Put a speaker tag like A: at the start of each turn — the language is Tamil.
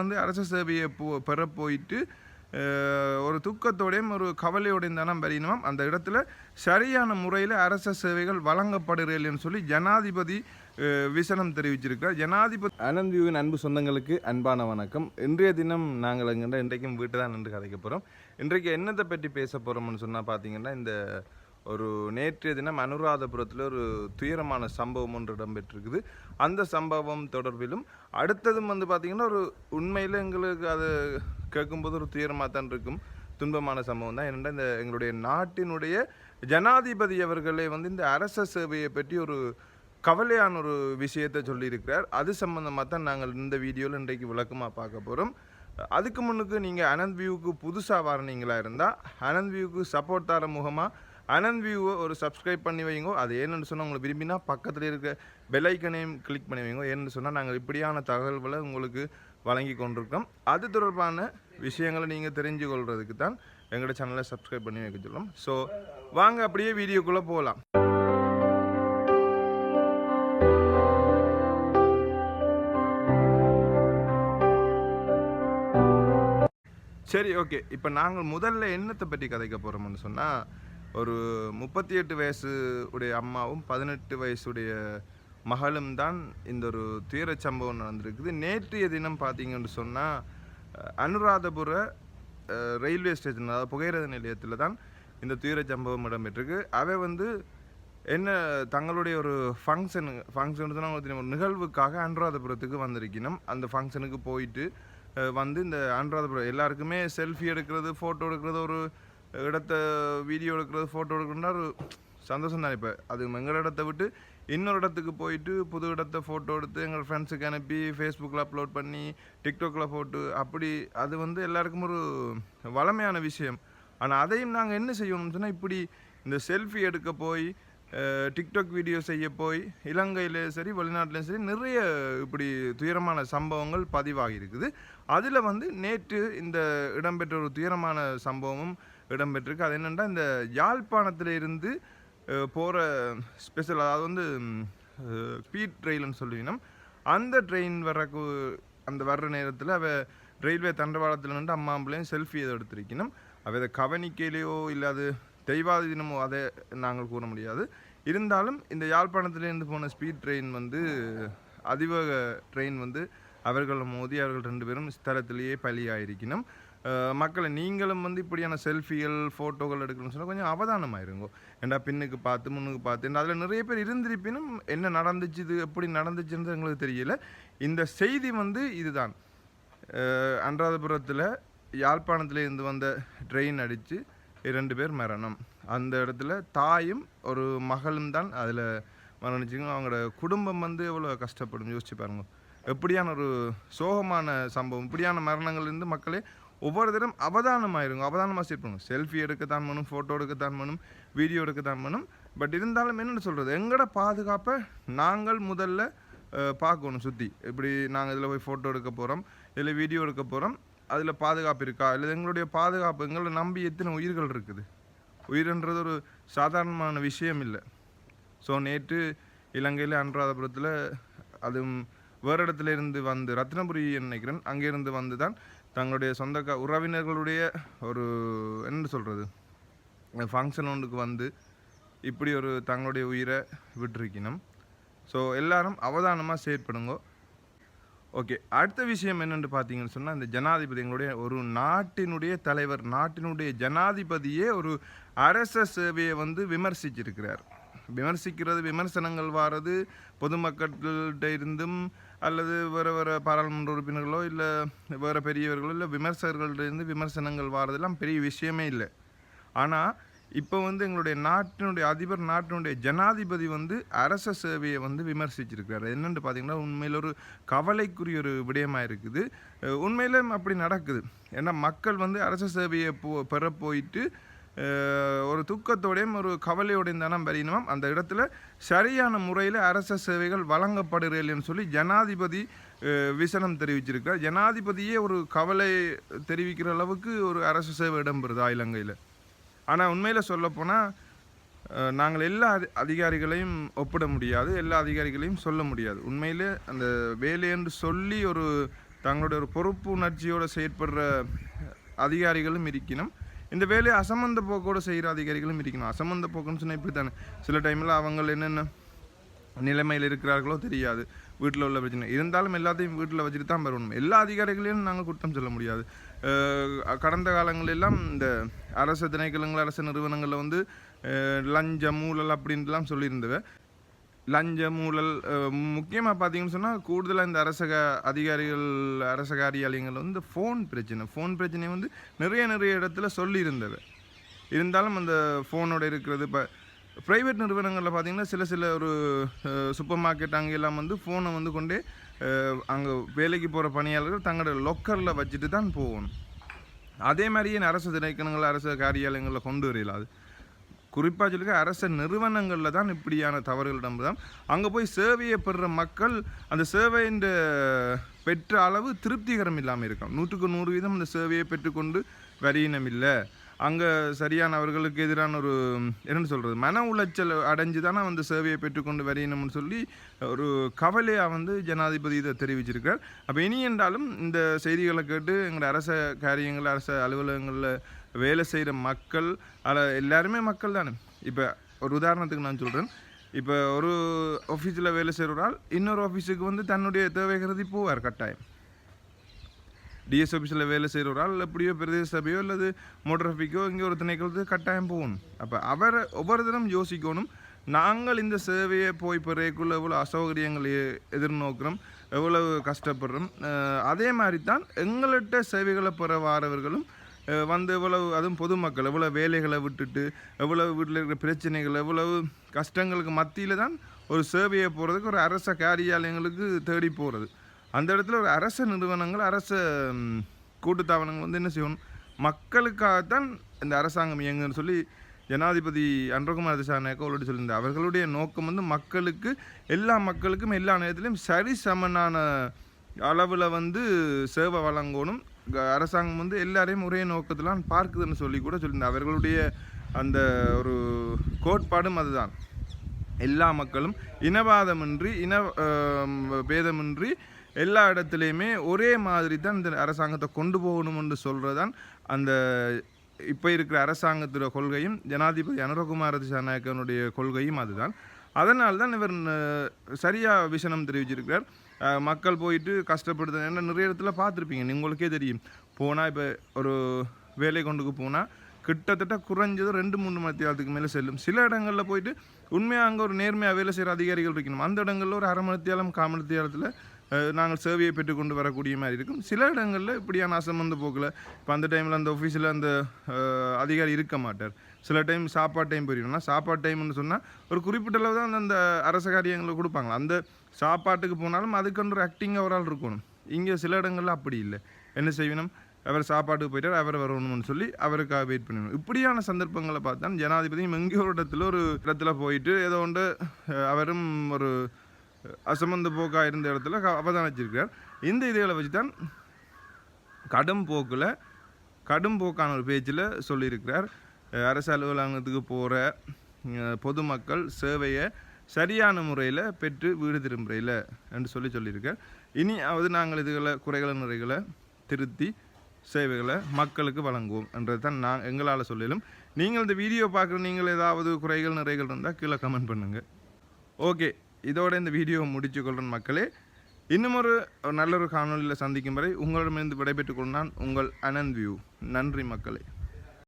A: வந்து அரச சேவையை போ பெற போயிட்டு ஒரு துக்கத்தோடையும் ஒரு கவலையோடையும் தானே பெரியணுமாம் அந்த இடத்துல சரியான முறையில் அரச சேவைகள் வழங்கப்படுகிறேன்னு சொல்லி ஜனாதிபதி விசனம் தெரிவிச்சிருக்கிறார். ஜனாதிபதி அனந்தியுவின் அன்பு சொந்தங்களுக்கு அன்பான வணக்கம். இன்றைய தினம் நாங்கள் எங்கிட்ட இன்றைக்கும் வீட்டு தான் நின்று கதைக்க போகிறோம் இன்றைக்கு என்னத்தை பற்றி பேச போகிறோம்னு சொன்னால் பார்த்தீங்கன்னா இந்த ஒரு நேற்றைய தினம் அனுராதபுரத்தில் ஒரு துயரமான சம்பவம் ஒன்று இடம்பெற்றிருக்குது. அந்த சம்பவம் தொடர்பிலும் அடுத்ததும் வந்து பார்த்திங்கன்னா ஒரு உண்மையில் எங்களுக்கு அது கேட்கும்போது ஒரு துயரமாக தான் இருக்கும். துன்பமான சம்பவம் தான். என்னென்னா இந்த எங்களுடைய நாட்டினுடைய ஜனாதிபதி அவர்களே வந்து இந்த அரச சேவையை பற்றி ஒரு கவலையான ஒரு விஷயத்தை சொல்லியிருக்கிறார். அது சம்மந்தமாக தான் நாங்கள் இந்த வீடியோவில் இன்றைக்கு விளக்கமாக பார்க்க போகிறோம் அதுக்கு முன்னுக்கு நீங்கள் அனந்த் வியூவுக்கு புதுசாக வரனீங்களா இருந்தால் அனந்த் வியூவுக்கு சப்போர்ட் தர முகமாக அனந்த் வியூவை ஒரு சப்ஸ்கிரைப் பண்ணி வைங்க. அது ஏன்னு சொன்னால் உங்களுக்கு விரும்பினா பக்கத்தில் இருக்க பெலைக்கனையும் கிளிக் பண்ணி வைங்க. ஏன்னு சொன்னால் நாங்கள் இப்படியான தகவல்களை உங்களுக்கு வழங்கி கொண்டிருக்கோம். அது தொடர்பான விஷயங்களை நீங்கள் தெரிஞ்சு கொள்றதுக்கு தான் எங்களோட சேனலை சப்ஸ்கிரைப் பண்ணி வைக்க சொல்லுவோம் ஸோ வாங்க அப்படியே வீடியோக்குள்ளே போகலாம் சரி ஓகே இப்போ நாங்கள் முதல்ல என்னத்தை பற்றி கதைக்க போகிறோம்னு சொன்னால் ஒரு முப்பத்தி எட்டு வயசு உடைய அம்மாவும் பதினெட்டு வயசுடைய மகளும் தான் இந்த ஒரு துயரச் சம்பவம் நடந்திருக்குது. நேற்றைய தினம் பார்த்தீங்கன்னு சொன்னால் அனுராதபுர ரயில்வே ஸ்டேஷன் அதாவது புகையிரத நிலையத்தில் தான் இந்த துயரச் சம்பவம் இடம்பெற்றிருக்கு. அவை வந்து என்ன தங்களுடைய ஒரு ஃபங்க்ஷனு ஃபங்க்ஷன் ஒரு நிகழ்வுக்காக அனுராதபுரத்துக்கு வந்திருக்கணும். அந்த ஃபங்க்ஷனுக்கு போயிட்டு வந்து இந்த அனுராதபுரம் எல்லாருக்குமே செல்ஃபி எடுக்கிறது ஃபோட்டோ எடுக்கிறது ஒரு இடத்த வீடியோ எடுக்கிறது ஃபோட்டோ எடுக்கிறதுனா ஒரு சந்தோஷம் தான் இப்போ. அது எங்கள் இடத்த விட்டு இன்னொரு இடத்துக்கு போயிட்டு புது இடத்த ஃபோட்டோ எடுத்து எங்கள் ஃப்ரெண்ட்ஸுக்கு அனுப்பி ஃபேஸ்புக்கில் அப்லோட் பண்ணி டிக்டாக்கில் போட்டு அப்படி அது வந்து எல்லாருக்கும் ஒரு வளமையான விஷயம். ஆனால் அதையும் நாங்கள் என்ன செய்யணும்னு சொன்னால் இப்படி இந்த செல்ஃபி எடுக்க போய் டிக்டாக் வீடியோ செய்ய போய் இலங்கையிலேயும் சரி வெளிநாட்டிலையும் சரி நிறைய இப்படி துயரமான சம்பவங்கள் பதிவாகி இருக்குது. அதில் வந்து நேற்று இந்த இடம்பெற்ற ஒரு துயரமான சம்பவமும் இடம்பெற்றிருக்கு. அது என்னென்னா இந்த யாழ்ப்பாணத்தில் இருந்து போகிற ஸ்பெஷல் அதாவது வந்து ஸ்பீட் ட்ரெயின்னு சொல்லினோம் அந்த ட்ரெயின் வர்றக்கு அந்த வர்ற நேரத்தில் அவ ரயில்வே தண்டவாளத்தில் நின்று அம்மாம்பிளையும் செல்ஃபி எதை எடுத்திருக்கணும் அவ அதை கவனிக்கையிலையோ இல்லை அது தெய்வாத தினமோ அதை நாங்கள் கூற முடியாது. இருந்தாலும் இந்த யாழ்ப்பாணத்திலேருந்து போன ஸ்பீட் ட்ரெயின் வந்து அதிவேக ட்ரெயின் வந்து அவர்கள் மோதி அவர்கள் ரெண்டு பேரும் ஸ்தலத்திலேயே பலியாயிருக்கணும் மக்களை நீங்களும் வந்து இப்படியான செல்ஃபிகள் ஃபோட்டோகள் எடுக்கணும்னு சொன்னால் கொஞ்சம் அவதானமாக இருங்கோ ஏண்டா பின்னுக்கு பார்த்து முன்னுக்கு பார்த்து அதில் நிறைய பேர் இருந்திருப்பினும் என்ன நடந்துச்சு இது எப்படி நடந்துச்சுன்றது எங்களுக்கு தெரியல. இந்த செய்தி வந்து இதுதான். அன்றாதபுரத்தில் யாழ்ப்பாணத்தில் இருந்து வந்த ட்ரெயின் அடித்து இரண்டு பேர் மரணம். அந்த இடத்துல தாயும் ஒரு மகளும் தான் அதில் மரணிச்சுங்க அவங்களோட குடும்பம் வந்து எவ்வளோ கஷ்டப்படும் யோசிச்சு பாருங்க. எப்படியான ஒரு சோகமான சம்பவம் இப்படியான மரணங்கள்லேருந்து மக்களே ஒவ்வொரு தரம் அவதானமாயிருங்க. அவதானமாக சேர்ப்பாங்க செல்ஃபி எடுக்கத்தான் பண்ணும் ஃபோட்டோ எடுக்கத்தான் பண்ணும் வீடியோ எடுக்கத்தான் பண்ணும் பட் இருந்தாலும் என்னென்னு சொல்கிறது எங்களோட பாதுகாப்பை நாங்கள் முதல்ல பார்க்கணும் சுற்றி இப்படி நாங்கள் இதில் போய் ஃபோட்டோ எடுக்க போகிறோம் இதில் வீடியோ எடுக்க போகிறோம் அதில் பாதுகாப்பு இருக்கா? இல்லை எங்களுடைய பாதுகாப்பு எங்களை நம்பி எத்தனை உயிர்கள் இருக்குது? உயிர்ன்றது ஒரு சாதாரணமான விஷயம் இல்லை. ஸோ நேற்று இலங்கையில் அனுராதபுரத்தில் அதுவும் வேறு இடத்துல இருந்து வந்து ரத்னபுரி நினைக்கிறேன் அங்கேருந்து வந்து தான் தங்களுடைய சொந்த க உறவினர்களுடைய ஒரு என்ன சொல்கிறது ஃபங்க்ஷன் ஒன்றுக்கு வந்து இப்படி ஒரு தங்களுடைய உயிரை விட்டுருக்கணும். ஸோ எல்லாரும் அவதானமாக செயற்படுங்க. ஓகே அடுத்த விஷயம் என்னென்னு பார்த்தீங்கன்னு சொன்னால் இந்த ஜனாதிபதி எங்களுடைய ஒரு நாட்டினுடைய தலைவர் நாட்டினுடைய ஜனாதிபதியே ஒரு அரச சேவையை வந்து விமர்சிச்சிருக்கிறார். விமர்சிக்கிறது விமர்சனங்கள் வாரது பொதுமக்கள்கிட்ட இருந்தும் அல்லது வேறு வேறு பாராளுமன்ற உறுப்பினர்களோ இல்லை வேறு பெரியவர்களோ இல்லை விமர்சகர்கள்டேருந்து விமர்சனங்கள் வாரதெல்லாம் பெரிய விஷயமே இல்லை. ஆனால் இப்போ வந்து எங்களுடைய நாட்டினுடைய அதிபர் நாட்டினுடைய ஜனாதிபதி வந்து அரச சேவையை வந்து விமர்சிச்சிருக்கிறார். என்னென்னு பார்த்தீங்கன்னா உண்மையில் ஒரு கவலைக்குரிய ஒரு விடயமாக இருக்குது. அஹ் அப்படி நடக்குது. ஏன்னா மக்கள் வந்து அரச சேவையை போ பெற போயிட்டு ஒரு துக்கத்தோடையும் ஒரு கவலையோடையும் தானே வரையணுமாம் அந்த இடத்துல சரியான முறையில் அரச சேவைகள் வழங்கப்படுகிறேன்னு சொல்லி ஜனாதிபதி விசனம் தெரிவிச்சிருக்கிறார். ஜனாதிபதியே ஒரு கவலை தெரிவிக்கிற அளவுக்கு ஒரு அரசு சேவை இடம்பெறுதா இலங்கையில் ஆனால் உண்மையில் சொல்லப்போனால் நாங்கள் எல்லா அதி- அதிகாரிகளையும் ஒப்பிட முடியாது எல்லா அதிகாரிகளையும் சொல்ல முடியாது. உண்மையிலே அந்த வேலை என்று சொல்லி ஒரு தங்களுடைய ஒரு பொறுப்பு உணர்ச்சியோடு செயற்படுற அதிகாரிகளும் இருக்கணும் இந்த வேலையை அசம்பந்த போக்கோடு செய்கிற அதிகாரிகளும் இருக்கணும். அசம்பந்த போக்குன்னு சொன்னால் இப்படி தானே சில டைமில் அவங்க என்னென்ன நிலைமையில் இருக்கிறார்களோ தெரியாது. வீட்டில் உள்ள பிரச்சனை. இருந்தாலும் எல்லாத்தையும் வீட்டில் வச்சுட்டு தான் வரணும். எல்லா அதிகாரிகளையும் நாங்கள் குற்றம் சொல்ல முடியாது. கடந்த காலங்களெல்லாம் இந்த அரசு திணைக்களங்கள் அரசு நிறுவனங்களில் வந்து லஞ்சம் ஊழல் அப்படின்ட்டுலாம் சொல்லியிருந்தவ லஞ்சம் ஊழல் முக்கியமாக பார்த்தீங்கன்னு சொன்னால் கூடுதலாக இந்த அரசக க- அதிகாரிகள் அரச காரியாலயங்கள் வந்து ஃபோன் பிரச்சனை. ஃபோன் பிரச்சனை வந்து நிறைய நிறைய இடத்துல சொல்லியிருந்தது. இருந்தாலும் அந்த ஃபோனோட இருக்கிறது இப்போ ப்ரைவேட் நிறுவனங்களில் பார்த்தீங்கன்னா சில சில ஒரு சூப்பர் மார்க்கெட் அங்கெல்லாம் வந்து ஃபோனை வந்து கொண்டே அங்கே வேலைக்கு போகிற பணியாளர்கள் தங்களோட லொக்கரில் வச்சுட்டு தான் போகணும். அதே மாதிரியே அரசு திணைக்கணங்கள் அரசு காரியாலயங்களில் கொண்டு வரையில அது. குறிப்பாக சொல்லிக்க அரச நிறுவனங்களில் தான் இப்படியான தவறுகளிடம் தான் அங்கே போய் சேவையை பெறுற மக்கள் அந்த சேவையின் பெற்ற அளவு திருப்திகரம் இல்லாமல் இருக்கும் நூற்றுக்கு நூறு வீதம் அந்த சேவையை பெற்றுக்கொண்டு வரியினம் இல்லை. அங்கே சரியான அவர்களுக்கு எதிரான ஒரு என்னன்னு சொல்கிறது மன உளைச்சல் அடைஞ்சு தானே அந்த சேவையை பெற்றுக்கொண்டு வரையணும்னு சொல்லி ஒரு கவலையாக வந்து ஜனாதிபதி இதை தெரிவிச்சிருக்கார். அப்போ இனி என்றாலும் இந்த செய்திகளை கேட்டு எங்களோட அரச காரியங்கள் அரச அலுவலகங்களில் வேலை செய்கிற மக்கள் அதில் எல்லாருமே மக்கள் தானே? இப்போ ஒரு உதாரணத்துக்கு நான் சொல்கிறேன் இப்போ ஒரு ஆஃபீஸில் வேலை செய்கிற ஒரு ஆள் இன்னொரு ஆஃபீஸுக்கு வந்து தன்னுடைய தேவைகிறது போவார் கட்டாயம். டிஎஸ் ஆஃபீஸில் வேலை செய்கிற ஒரு ஆள் எப்படியோ பிரதேச சபையோ அல்லது மோட்டர் இங்கே ஒரு திணைக்களத்துக்கு கட்டாயம் போகணும். அப்போ அவரை ஒவ்வொரு தினம் யோசிக்கணும். நாங்கள் இந்த சேவையை போய் பெறையக்குள்ள எவ்வளோ அசௌகரியங்களை எதிர்நோக்கிறோம் எவ்வளவு கஷ்டப்படுறோம் அதே மாதிரி தான் எங்கள்கிட்ட சேவைகளை பெற வாரவர்களும் வந்து எவ்வளவு அதுவும் பொதுமக்கள் எவ்வளோ வேலைகளை விட்டுட்டு எவ்வளவு வீட்டில் இருக்கிற பிரச்சனைகள் எவ்வளவு கஷ்டங்களுக்கு மத்தியில் தான் ஒரு சேவையை போகிறதுக்கு ஒரு அரச காரியாலயங்களுக்கு தேடி போகிறது அந்த இடத்துல ஒரு அரச நிறுவனங்கள் அரச கூட்டுத்தாவணங்கள் கூட்டுத்தாபனங்கள் வந்து என்ன செய்யணும்? மக்களுக்காகத்தான் இந்த அரசாங்கம் இயங்குன்னு சொல்லி ஜனாதிபதி அன்றகுமார் திசாநாயக்க அவர்களோட சொல்லியிருந்தார். அவர்களுடைய நோக்கம் வந்து மக்களுக்கு எல்லா மக்களுக்கும் எல்லா நேரத்திலையும் சரி சமனான அளவில் வந்து சேவை வழங்கணும். அரசாங்கம் வந்து எல்லாரையும் ஒரே நோக்கத்திலாம் பார்க்குதுன்னு சொல்லி கூட சொல்லியிருந்தேன் அவர்களுடைய அந்த ஒரு கோட்பாடும் அதுதான். எல்லா மக்களும் இனவாதமின்றி இன பேதமின்றி எல்லா இடத்துலையுமே ஒரே மாதிரி தான் இந்த அரசாங்கத்தை கொண்டு போகணும்னு சொல்கிறதான் அந்த இப்போ இருக்கிற அரசாங்கத்தோட கொள்கையும் ஜனாதிபதி அனுரகுமார திசாநாயக்கனுடைய கொள்கையும் அதுதான். அதனால் தான் இவர் சரியாக விசனம் தெரிவிச்சிருக்கிறார். மக்கள் போயிட்டு கஷ்டப்படுது ஏன்னா நிறைய இடத்துல பார்த்துருப்பீங்க உங்களுக்கே தெரியும். போனால் இப்போ ஒரு வேலை கொண்டுக்கு போனால் கிட்டத்தட்ட குறைஞ்சது ரெண்டு மூணு மணி மணித்தியாலத்துக்கு மேலே செல்லும். சில இடங்களில் போயிட்டு உண்மையாக அங்கே ஒரு நேர்மையாக வேலை செய்கிற அதிகாரிகள் இருக்கணும். அந்த இடங்களில் ஒரு அரை மணித்தியாலம் கால் மணித்தியாலத்தில் நாங்கள் சேவையை பெற்றுக்கொண்டு வரக்கூடிய மாதிரி இருக்கும். சில இடங்களில் இப்படியான அசம்பந்த போக்கில். இப்போ அந்த டைமில் அந்த ஆஃபீஸில் அந்த அதிகாரி இருக்க மாட்டார். சில டைம் சாப்பாடு டைம் போயிடும்னா சாப்பாடு டைம்னு சொன்னால் ஒரு குறிப்பிட்ட அளவு தான் அந்த அரச காரியங்களை கொடுப்பாங்க. அந்த சாப்பாட்டுக்கு போனாலும் அதுக்கு ஒரு ஆக்டிங் அவரால் இருக்கணும். இங்கே சில இடங்களில் அப்படி இல்லை. என்ன செய்யணும்? அவர் சாப்பாட்டுக்கு போயிட்டார் அவர் வரணும்னு சொல்லி அவருக்காக வெயிட் பண்ணணும். இப்படியான சந்தர்ப்பங்களை பார்த்தா ஜனாதிபதியும் எங்கே ஒரு இடத்துல ஒரு இடத்துல போயிட்டு ஏதோ ஒன்று அவரும் ஒரு அசமந்த போக்காக இருந்த இடத்துல அவதானிச்சிருக்கிறார். இந்த இதுகளை வச்சு தான் கடும் போக்கில் கடும் போக்கான ஒரு பேச்சில் சொல்லியிருக்கிறார். அரசு அலுவலகத்துக்கு போகிற பொதுமக்கள் சேவையை சரியான முறையில் பெற்று வீடு திரும்புறையில் என்று சொல்லி சொல்லியிருக்கார் இனி நாங்கள் இதுகளை குறைகளை நிறைகளை திருத்தி சேவைகளை மக்களுக்கு வழங்குவோம் என்றது தான் நான் எங்களால் சொல்லிலும். நீங்கள் இந்த வீடியோ பார்க்குற நீங்கள் ஏதாவது குறைகள் நிறைகள் இருந்தால் கீழே கமெண்ட் பண்ணுங்கள் ஓகே இதோட இந்த வீடியோ முடிச்சு மக்களே. இன்னும் ஒரு ஒரு நல்ல ஒரு காணொலியில் சந்திக்கும் வரை உங்களிடமிருந்து விடைபெற்றுக் கொண்டான் உங்கள் அனந்த் வியூ நன்றி மக்களே.